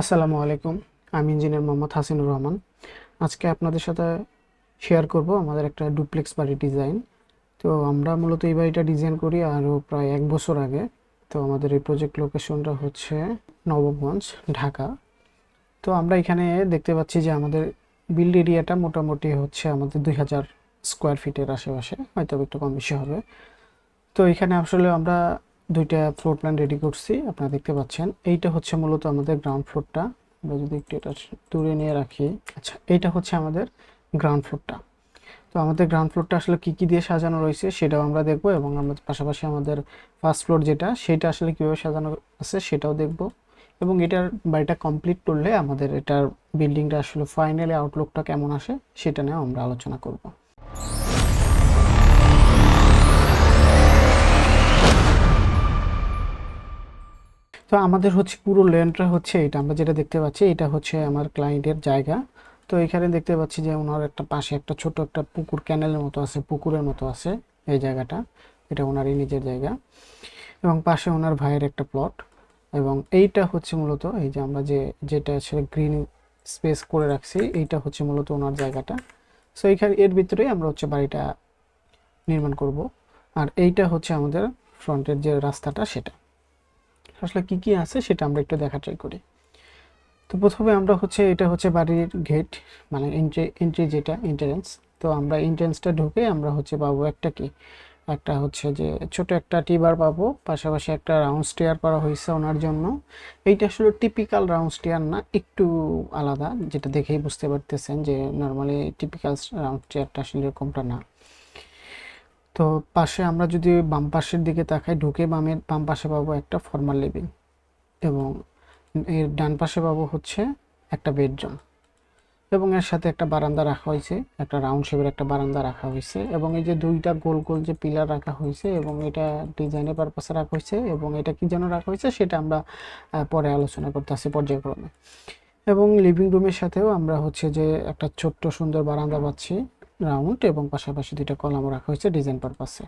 আসসালামু আলাইকুম। আমি ইঞ্জিনিয়ার মোহাম্মদ হাসিনুর রহমান। আজকে আপনাদের সাথে শেয়ার করব আমাদের একটা ডুপ্লেক্স বাড়ির ডিজাইন তো আমরা মূলত এই বাড়িটা ডিজাইন করি আরও প্রায় এক বছর আগে। তো আমাদের এই প্রজেক্ট লোকেশনটা হচ্ছে নবগঞ্জ, ঢাকা। তো আমরা এখানে দেখতে পাচ্ছি যে আমাদের বিল্ড এরিয়াটা মোটামুটি হচ্ছে আমাদের দুই হাজার স্কোয়ার ফিটের আশেপাশে। হয়তো একটু কম বেশি হবে। তো এখানে আসলে আমরা দুইটা ফ্লোর প্ল্যান রেডি করছি, আপনারা দেখতে পাচ্ছেন। এইটা হচ্ছে মূলত আমাদের গ্রাউন্ড ফ্লোরটা আমরা যদি একটু এটা দূরে নিয়ে রাখি। আচ্ছা এইটা হচ্ছে আমাদের গ্রাউন্ড ফ্লোরটা তো আমাদের গ্রাউন্ড ফ্লোরটা আসলে কি কি দিয়ে সাজানো রয়েছে সেটাও আমরা দেখব এবং আমাদের পাশাপাশি আমাদের ফার্স্ট ফ্লোর যেটা, সেটা আসলে কীভাবে সাজানো আছে সেটাও দেখব। এবং এটার বাড়িটা কমপ্লিট করলে আমাদের এটার বিল্ডিংটা আসলে ফাইনালি আউটলুকটা কেমন আসে সেটা নিয়েও আমরা আলোচনা করব। তো আমাদের হচ্ছে পুরো ল্যান্ডটা হচ্ছে এটা, আমরা যেটা দেখতে পাচ্ছি এটা হচ্ছে আমার ক্লায়েন্টের জায়গা। তো এখানে দেখতে পাচ্ছি যে ওনার একটা পাশে একটা ছোট একটা পুকুর ক্যানেলের মতো আছে, পুকুরের মতো আছে এই জায়গাটা। এটা ওনারই নিজের জায়গা। এবং পাশে ওনার ভাইয়ের একটা প্লট এবং এইটা হচ্ছে মূলত এই যে আমরা যে, যেটা আসলে গ্রিন স্পেস করে রাখছি, এইটা হচ্ছে মূলত ওনার জায়গাটা। সো এইখানে, এর ভিতরেই আমরা হচ্ছে বাড়িটা নির্মাণ করব। আর এইটা হচ্ছে আমাদের ফ্রন্টের যে রাস্তাটা, সেটা। আসলে কি কি আছে সেটা আমরা একটু দেখা ট্রাই করি। তো প্রথমে আমরা হচ্ছে, এটা হচ্ছে বাড়ির গেট মানে এন্ট্রি এন্ট্রি যেটা এন্ট্রেন্স তো আমরা এন্ট্রেন্সটা ঢুকে আমরা হচ্ছে পাবো একটা কি? একটা হচ্ছে যে ছোট একটা টিবার পাবো, পাশাপাশি একটা রাউন্ড স্টেয়ার করা হয়েছে ওনার জন্য। এইটা আসলে টিপিক্যাল রাউন্ড স্টেয়ার না, একটু আলাদা, যেটা দেখেই বুঝতে পারতেছেন যে নর্মালি টিপিক্যাল রাউন্ড স্টেয়ারটা আসলে এরকমটা না। তো পাশে আমরা যদি বাম পাশের দিকে তাকাই, ঢুকে বামের বাম পাশে পাবো একটা ফর্মাল লিভিং এবং এর ডান পাশে পাবো হচ্ছে একটা বেডরুম এবং এর সাথে একটা বারান্দা রাখা হয়েছে, একটা রাউন্ড শেপের একটা বারান্দা রাখা হয়েছে এবং এই যে দুইটা গোল গোল যে পিলার রাখা হয়েছে এবং এটা ডিজাইনের পারপাসে রাখা হয়েছে এবং এটা কি যেন রাখা হয়েছে সেটা আমরা পরে আলোচনা করতে আসি পর্যায়ক্রমে এবং লিভিং রুমের সাথেও আমরা হচ্ছে যে একটা ছোট্ট সুন্দর বারান্দা পাচ্ছি। রাউন্ড এবং পাশাপাশি দুইটা কলামও রাখা হয়েছে ডিজাইন পারপাসে।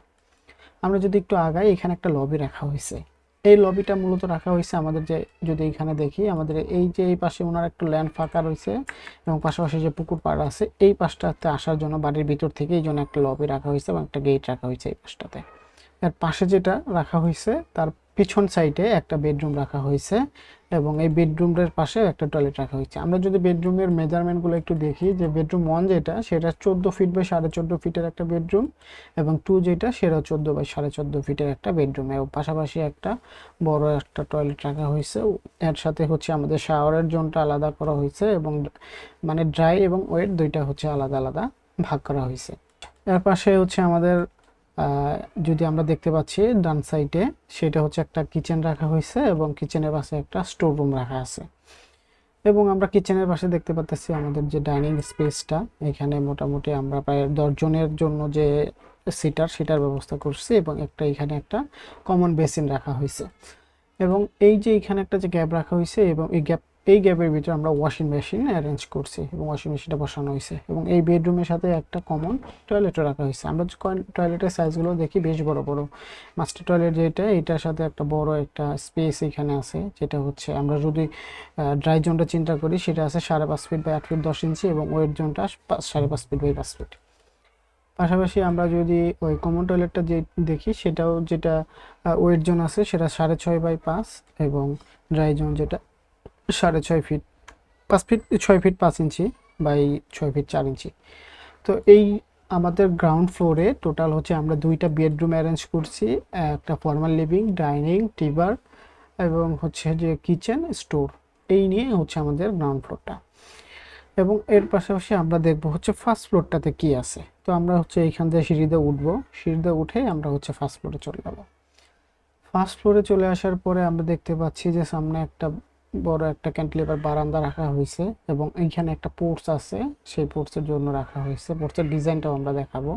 আমরা যদি একটু আগাই, এখানে একটা লবি রাখা হয়েছে। এই লবিটা মূলত রাখা হয়েছে আমাদের যে, যদি এখানে দেখি, আমাদের এই যে এই পাশে ওনার একটু ল্যান্ড ফাঁকা রয়েছে এবং পাশাপাশি যে পুকুর পাড় আছে, এই পাশটাতে আসার জন্য বাড়ির ভিতর থেকে এই জন্য একটা লবি রাখা হয়েছে এবং একটা গেট রাখা হয়েছে এই পাশটাতে। এর পাশে যেটা রাখা হয়েছে, তার পিছন সাইডে একটা বেডরুম রাখা হয়েছে। এবং এই বেডরুমটার পাশে একটা টয়লেট রাখা হয়েছে। আমরা যদি বেডরুমের মেজারমেন্টগুলো একটু দেখি, যে বেডরুম ওয়ান যেটা, সেটা চোদ্দ ফিট বাই সাড়ে চোদ্দ ফিটের একটা বেডরুম এবং টু যেটা, সেটা চোদ্দ বাই সাড়ে চোদ্দ ফিটের একটা বেডরুম এবং পাশাপাশি একটা বড় একটা টয়লেট রাখা হয়েছে। এর সাথে হচ্ছে আমাদের শাওয়ারের জোনটা আলাদা করা হয়েছে এবং মানে ড্রাই এবং ওয়েট দুইটা হচ্ছে আলাদা আলাদা ভাগ করা হয়েছে। এর পাশে হচ্ছে আমাদের যদি আমরা দেখতে পাচ্ছি ডান সাইডে সেটা হচ্ছে একটা কিচেন রাখা হয়েছে এবং কিচেনের পাশে একটা স্টোর রুম রাখা আছে। এবং আমরা কিচেনের পাশে দেখতে পাচ্ছি আমাদের যে ডাইনিং স্পেসটা এখানে মোটামুটি আমরা প্রায় দশজনের জন্য যে সিটার সেটার ব্যবস্থা করছি এবং একটা এখানে একটা কমন বেসিন রাখা হয়েছে। এবং এই যে এখানে একটা যে গ্যাপ রাখা হয়েছে এবং এই গ্যাপ এই গ্যাপের ভিতরে আমরা ওয়াশিং মেশিন অ্যারেঞ্জ করছি এবং ওয়াশিং মেশিনটা বসানো হয়েছে এবং এই বেডরুমের সাথে একটা কমন টয়লেটও রাখা হয়েছে। আমরা টয়লেটের সাইজগুলো দেখি বেশ বড় বড়। মাস্টার টয়লেট যেটা, এটার সাথে একটা বড় একটা স্পেস এখানে আছে, যেটা হচ্ছে আমরা যদি ড্রাই জোনটা চিন্তা করি, সেটা আছে সাড়ে পাঁচ ফিট বাই আট ফিট দশ ইঞ্চি এবং ওয়েট জোনটা সাড়ে পাঁচ ফিট বাই পাঁচ ফিট পাশাপাশি আমরা যদি ওই কমন টয়লেটটা যে দেখি, সেটাও যেটা ওয়েট জোন আছে, সেটা সাড়ে ছয় বাই পাঁচ এবং ড্রাই জোন যেটা সাড়ে ছয় ফিট, পাঁচ ফিট, ছয় ফিট পাঁচ ইঞ্চি বাই ছয় ফিট চার ইঞ্চি। তো এই আমাদের গ্রাউন্ড ফ্লোরে টোটাল হচ্ছে আমরা দুইটা বেডরুম অ্যারেঞ্জ করছি, একটা ফর্মাল লিভিং ডাইনিং টিবার এবং হচ্ছে যে কিচেন স্টোর এই নিয়ে হচ্ছে আমাদের গ্রাউন্ড ফ্লোরটা এবং এর পাশাপাশি আমরা দেখব হচ্ছে ফার্স্ট ফ্লোরটাতে কি আছে। তো আমরা হচ্ছে এইখান থেকে সিঁড়িতে উঠবো। সিঁড়িতে উঠে আমরা হচ্ছে ফার্স্ট ফ্লোরে চলে যাব। ফার্স্ট ফ্লোরে চলে আসার পরে আমরা দেখতে পাচ্ছি যে সামনে একটা বড় একটা ক্যান্টিলিভার বারান্দা রাখা হয়েছে এবং এইখানে একটা পোর্টস আছে, সেই পোর্টসের জন্য রাখা হয়েছে। পোর্টসের ডিজাইনটাও আমরা দেখাবো।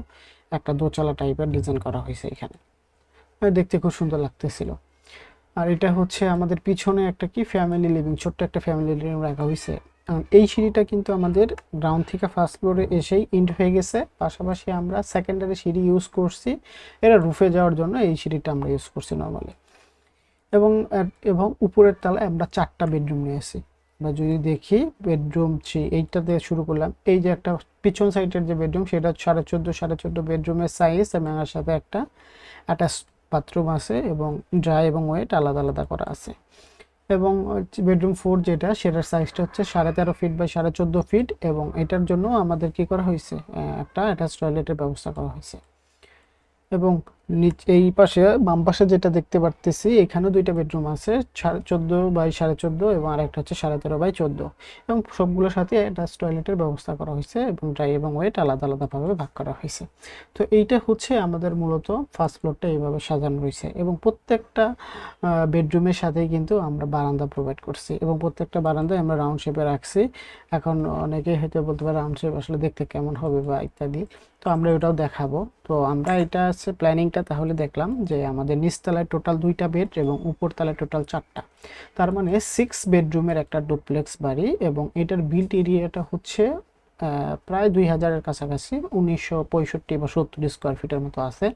একটা দোচালা টাইপের ডিজাইন করা হয়েছে এখানে। দেখতে খুব সুন্দর লাগতেছিল। আর এটা হচ্ছে আমাদের পিছনে একটা কি ফ্যামিলি লিভিং ছোট্ট একটা ফ্যামিলি লিভিং রাখা হয়েছে। এই সিঁড়িটা কিন্তু আমাদের গ্রাউন্ড থেকে ফার্স্ট ফ্লোরে এসেই ইন্ড হয়ে গেছে। পাশাপাশি আমরা সেকেন্ডারি সিঁড়ি ইউজ করছি। এটা রুফে যাওয়ার জন্য এই সিঁড়িটা আমরা ইউজ করছি নর্মালি এবং এবং উপরের তলায় আমরা চারটা বেডরুম নিয়েছি। আমরা যদি দেখি, বেডরুম থ্রি, এইটা দিয়ে শুরু করলাম। এই যে একটা পিছন সাইডের যে বেডরুম, সেটা সাড়ে চোদ্দ সাড়ে চোদ্দ বেডরুমের সাইজ এবং এর সাথে একটা অ্যাটাচ বাথরুম আছে এবং ড্রাই এবং ওয়েট আলাদা আলাদা করা আছে। এবং বেডরুম ফোর যেটা, সেটার সাইজটা হচ্ছে সাড়ে তেরো ফিট বাই সাড়ে চোদ্দ ফিট এবং এটার জন্য আমাদের কি করা হয়েছে? একটা অ্যাটাচ টয়লেটের ব্যবস্থা করা হয়েছে। এবং নিচ, এই পাশে, বাম পাশে যেটা দেখতে পারতেছি, এখানেও দুইটা বেডরুম আছে চোদ্দ বাই সাড়ে চোদ্দ এবং আরেকটা হচ্ছে সাড়ে তেরো বাই চোদ্দ। এবং সবগুলোর সাথে অ্যাটাচ টয়লেটের ব্যবস্থা করা হয়েছে এবং ড্রাই এবং ওয়েট আলাদা আলাদাভাবে ভাগ করা হয়েছে। তো এইটা হচ্ছে আমাদের মূলত ফার্স্ট ফ্লোরটা এইভাবে সাজানো রয়েছে এবং প্রত্যেকটা বেডরুমের সাথেই কিন্তু আমরা বারান্দা প্রোভাইড করছি এবং প্রত্যেকটা বারান্দায় আমরা রাউন্ড শেপে রাখছি। এখন অনেকেই হয়তো বলতে পারে রাউন্ড শেপ আসলে দেখতে কেমন হবে বা ইত্যাদি। তো আমরা ওটাও দেখাবো। তো আমরা এটা হচ্ছে প্ল্যানিংটা তাহলে দেখলাম যে আমাদের নিচতলায় টোটাল দুইটা বেড এবং উপরতলায় টোটাল চারটা। তার মানে সিক্স বেডরুমের একটা ডুপ্লেক্স বাড়ি এবং এটার বিল্ট এরিয়াটা হচ্ছে প্রায় দুই হাজারের কাছাকাছি, উনিশশো পঁয়ষট্টি বা সত্তর স্কোয়ার ফিটের মতো আছে।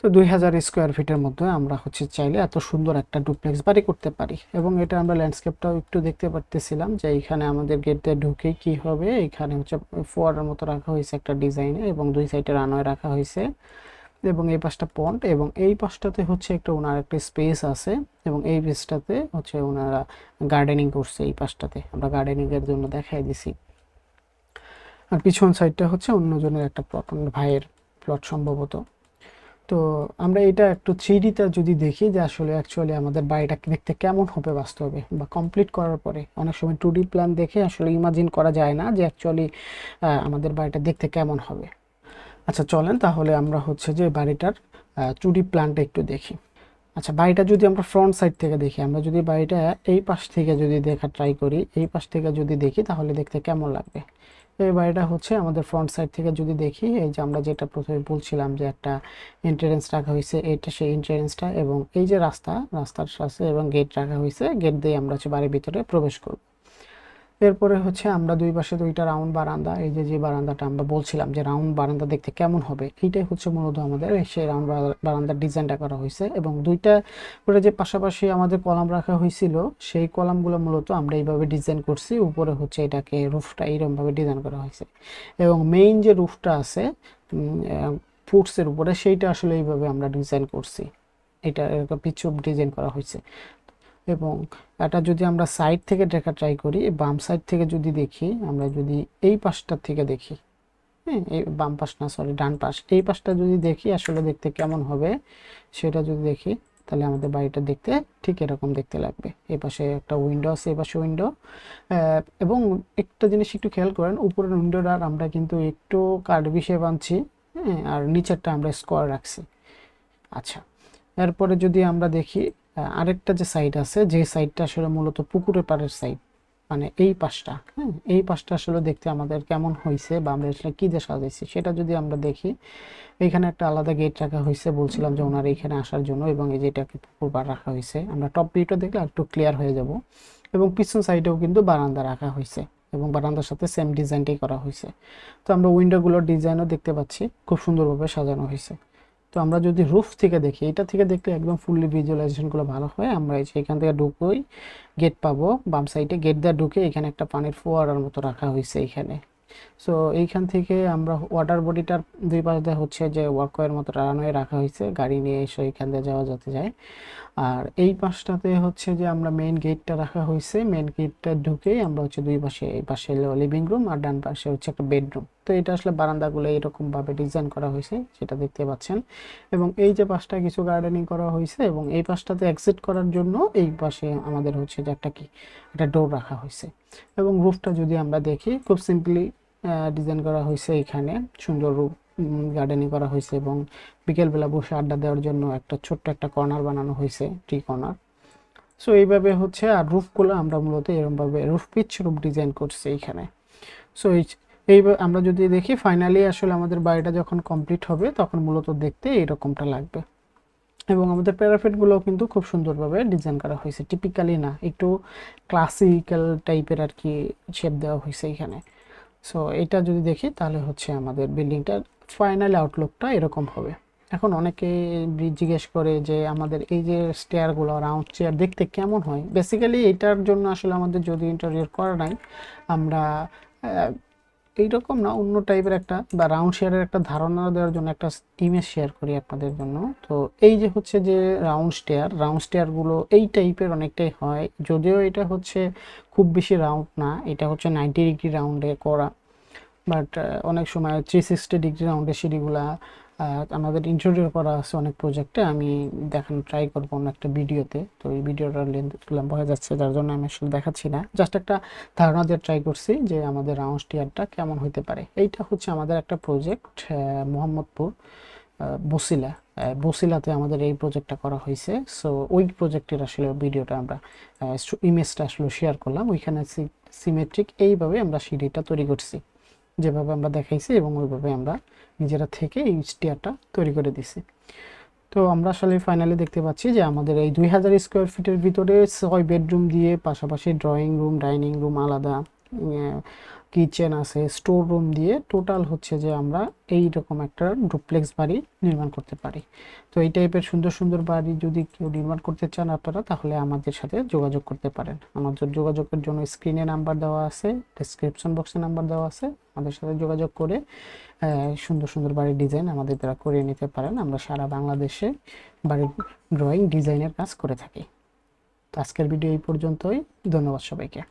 তো দুই হাজার স্কোয়ার ফিটের মধ্যে আমরা হচ্ছে চাইলে এত সুন্দর একটা ডুপ্লেক্স বাড়ি করতে পারি। এবং এটা আমরা ল্যান্ডস্কেপটাও একটু দেখতে পারতেছিলাম যে এইখানে আমাদের গেট দিয়ে ঢুকে কি হবে। এখানে হচ্ছে ফোয়ারার মতো রাখা হয়েছে একটা ডিজাইনে এবং দুই সাইডে রানওয়ে রাখা হয়েছে। এবং এই পাশটা পন্ড এবং এই পাশটাতে হচ্ছে একটা ওনার একটা স্পেস আছে এবং এই পেজটাতে হচ্ছে ওনারা গার্ডেনিং করছে এই পাশটাতে। আমরা গার্ডেনিং এর জন্য দেখাই দিছি। আর পিছন সাইডটা হচ্ছে অন্যজনের একটা প্লট ভাইয়ের প্লট সম্ভবত। তো আমরা এটা একটু থ্রিডিতে যদি দেখি যে আসলে অ্যাকচুয়ালি আমাদের বাড়িটা দেখতে কেমন হবে বাস্তবে বা কমপ্লিট করার পরে। অনেক সময় টু ডি প্ল্যান দেখে আসলে ইমাজিন করা যায় না যে অ্যাকচুয়ালি আমাদের বাড়িটা দেখতে কেমন হবে। আচ্ছা চলেন তাহলে আমরা হচ্ছে যে বাড়িটার চুরি প্ল্যানটা একটু দেখি। আচ্ছা বাড়িটা যদি আমরা ফ্রন্ট সাইড থেকে দেখি, আমরা যদি বাড়িটা এই পাশ থেকে যদি দেখা ট্রাই করি, এই পাশ থেকে যদি দেখি, তাহলে দেখতে কেমন লাগবে? এই বাড়িটা হচ্ছে আমাদের ফ্রন্ট সাইড থেকে যদি দেখি, এই যে আমরা যেটা প্রথমে বলছিলাম যে একটা এন্ট্রেন্স রাখা হয়েছে এইটা সেই এন্ট্রেন্সটা এবং এই যে রাস্তা, রাস্তার সাথে এবং গেট রাখা হয়েছে গেট দিয়ে আমরা হচ্ছে বাড়ির ভিতরে প্রবেশ করব। এরপরে হচ্ছে আমরা দুই পাশে দুইটা রাউন্ড বারান্দা, এই যে যে বারান্দাটা আমরা বলছিলাম যে রাউন্ড বারান্দা দেখতে কেমন হবে, এইটাই হচ্ছে মূলত আমাদের সেই রাউন্ড বারান্দার ডিজাইনটা করা হয়েছে এবং দুইটা করে যে পাশাপাশি আমাদের কলাম রাখা হয়েছিল, সেই কলামগুলো মূলত আমরা এইভাবে ডিজাইন করছি, উপরে হচ্ছে এটাকে রুফটা এইরকমভাবে ডিজাইন করা হয়েছে এবং মেইন যে রুফটা আছে ফুটসের উপরে সেইটা আসলে এইভাবে আমরা ডিজাইন করছি, এটা পিছু ডিজাইন করা হয়েছে। এবং এটা যদি আমরা সাইড থেকে দেখা ট্রাই করি, এই বাম সাইড থেকে যদি দেখি, আমরা যদি এই পাশটার থেকে দেখি হ্যাঁ এই বাম পাশ না সরি ডান পাশ, এই পাশটা যদি দেখি, আসলে দেখতে কেমন হবে, সেটা যদি দেখি, তাহলে আমাদের বাড়িটা দেখতে ঠিক এরকম দেখতে লাগবে। এই পাশে একটা উইন্ডো আছে, এই পাশে উইন্ডো এবং একটা জিনিস একটু খেয়াল করেন, উপরের উইন্ডোটার আমরা কিন্তু একটু কার্ড বিষয়ে বানছি হ্যাঁ আর নিচেরটা আমরা স্কোয়ার রাখছি। আচ্ছা এরপরে যদি আমরা দেখি আরেকটা যে সাইড আছে, যে সাইডটা আসলে মূলত পুকুরের পাড়ের সাইড মানে এই পাশটা হ্যাঁ এই পাশটা আসলে দেখতে আমাদের কেমন হয়েছে বা আমরা আসলে কী দিয়ে সাজাইছি সেটা যদি আমরা দেখি, এখানে একটা আলাদা গেট রাখা হয়েছে বলছিলাম যে ওনার এখানে আসার জন্য এবং এই যে এটাকে পুকুর পাড় রাখা হয়েছে আমরা টপ ভিউটা দেখলে একটু ক্লিয়ার হয়ে যাব এবং পিছন সাইডেও কিন্তু বারান্দা রাখা হয়েছে এবং বারান্দার সাথে সেম ডিজাইনটাই করা হয়েছে তো আমরা উইন্ডোগুলোর ডিজাইনও দেখতে পাচ্ছি, খুব সুন্দরভাবে সাজানো হয়েছে তো আমরা যদি রুফ থেকে দেখি, এটা থেকে দেখলে একদম ফুললি ভিজুয়ালাইজেশনগুলো ভালো হয়। আমরা এখান থেকে ঢুকোই গেট পাবো, বাম সাইডে গেট দিয়ে ঢুকে এখানে একটা পানির ফোয়ারার মতো রাখা হয়েছে এখানে। সো এইখান থেকে আমরা ওয়াটার বডিটার দুই পাশ দিয়ে হচ্ছে যে ওয়াকওয়ের মতো রানওয়ে রাখা হয়েছে। গাড়ি নিয়ে এসে এখান দিয়ে যাওয়া যেতে যায়। আর এই পাশটাতে হচ্ছে যে আমরা মেইন গেটটা রাখা হয়েছে মেইন গেটটা ঢুকেই আমরা হচ্ছে দুই পাশে, এই পাশে লিভিং রুম আর ডান পাশে হচ্ছে একটা বেডরুম তো এটা আসলে বারান্দাগুলো এরকম ভাবে ডিজাইন করা হয়েছে সেটা দেখতে পাচ্ছেন। এবং এই যে পাশটা কিছু গার্ডেনিং করা হয়েছে এবং এই পাশটাতে এক্সিট করার জন্য এই পাশে আমাদের হচ্ছে যে একটা কি, একটা ডোর রাখা হয়েছে এবং রুফটা যদি আমরা দেখি, খুব সিম্পলি ডিজাইন করা হয়েছে এখানে। সুন্দর রূপ গার্ডেনিং করা হয়েছে এবং বিকেলবেলা বসে আড্ডা দেওয়ার জন্য একটা ছোট্ট একটা কর্নার বানানো হয়েছে ট্রি কর্নার সো এইভাবে হচ্ছে আর রুফগুলো আমরা মূলত এরকমভাবে রুফ পিচ রুফ ডিজাইন করছি এইখানে। সো এই এইভাবে আমরা যদি দেখি ফাইনালি আসলে আমাদের বাড়িটা যখন কমপ্লিট হবে, তখন মূলত দেখতে এইরকমটা লাগবে। এবং আমাদের প্যারাফিটগুলোও কিন্তু খুব সুন্দরভাবে ডিজাইন করা হয়েছে। টিপিক্যালি না, একটু ক্লাসিক্যাল টাইপের আর কি শেপ দেওয়া হয়েছে এখানে সো এটা যদি দেখি, তাহলে হচ্ছে আমাদের বিল্ডিংটার ফাইনাল আউটলুকটা এরকম হবে। এখন অনেকে জিজ্ঞেস করে যে আমাদের এই যে স্টেয়ারগুলো রাউন্ড চেয়ার দেখতে কেমন হয়? বেসিক্যালি এটার জন্য আসলে আমাদের যদি ইন্টারভিউ করা নাই, আমরা এইরকম না, অন্য টাইপের একটা বা রাউন্ড শেয়ারের একটা ধারণা দেওয়ার জন্য একটা ইমেজ শেয়ার করি আপনাদের জন্য। তো এই যে হচ্ছে যে রাউন্ড স্টেয়ার রাউন্ড স্টেয়ারগুলো এই টাইপের অনেকটাই হয়। যদিও এটা হচ্ছে খুব বেশি রাউন্ড না, এটা হচ্ছে নাইনটি ডিগ্রি রাউন্ডে করা। বাট অনেক সময় থ্রি সিক্সটি ডিগ্রি রাউন্ডে সিঁড়িগুলা আমাদের ইন্ট্রোডিউ করা আছে অনেক প্রজেক্টে আমি দেখানো ট্রাই করব অন্য একটা ভিডিওতে তো এই ভিডিওটার লেন্থ বোঝা যাচ্ছে, যার জন্য আমি আসলে দেখাচ্ছি না। জাস্ট একটা ধারণা দিয়ে ট্রাই করছি যে আমাদের রাউন্ড টিয়ারটা কেমন হতে পারে। এইটা হচ্ছে আমাদের একটা প্রজেক্ট মোহাম্মদপুর বসিলা। বসিলাতে আমাদের এই প্রজেক্টটা করা হয়েছে সো ওই প্রজেক্টের আসলে ভিডিওটা আমরা ইমেজটা আসলে শেয়ার করলাম। ওইখানে সিমেট্রিক এইভাবে আমরা সিঁড়িটা তৈরি করছি। যেভাবে আমরা দেখাইছি এবং ওইভাবে আমরা নিজেরা থেকে এই স্টিয়ারটা তৈরি করে দিছি। তো আমরা আসলে ফাইনালি দেখতে পাচ্ছি যে আমাদের এই দুই হাজার স্কোয়ার ফিটের ভিতরে ছয় বেডরুম দিয়ে পাশাপাশি ড্রয়িং রুম ডাইনিং রুম আলাদা কিচেন আছে, স্টোর রুম দিয়ে টোটাল হচ্ছে যে আমরা এই রকম একটা ডুপ্লেক্স বাড়ি নির্মাণ করতে পারি। তো এই টাইপের সুন্দর সুন্দর বাড়ি যদি কেউ নির্মাণ করতে চান আপনারা, তাহলে আমাদের সাথে যোগাযোগ করতে পারেন। আমাদের যোগাযোগের জন্য স্ক্রিনে নাম্বার দেওয়া আছে ডেসক্রিপশন বক্সে নাম্বার দেওয়া আছে। আমাদের সাথে যোগাযোগ করে সুন্দর সুন্দর বাড়ির ডিজাইন আমাদের দ্বারা করিয়ে নিতে পারেন। আমরা সারা বাংলাদেশে বাড়ির ড্রয়িং ডিজাইনের কাজ করে থাকি। তো আজকের ভিডিও এই পর্যন্তই। ধন্যবাদ সবাইকে।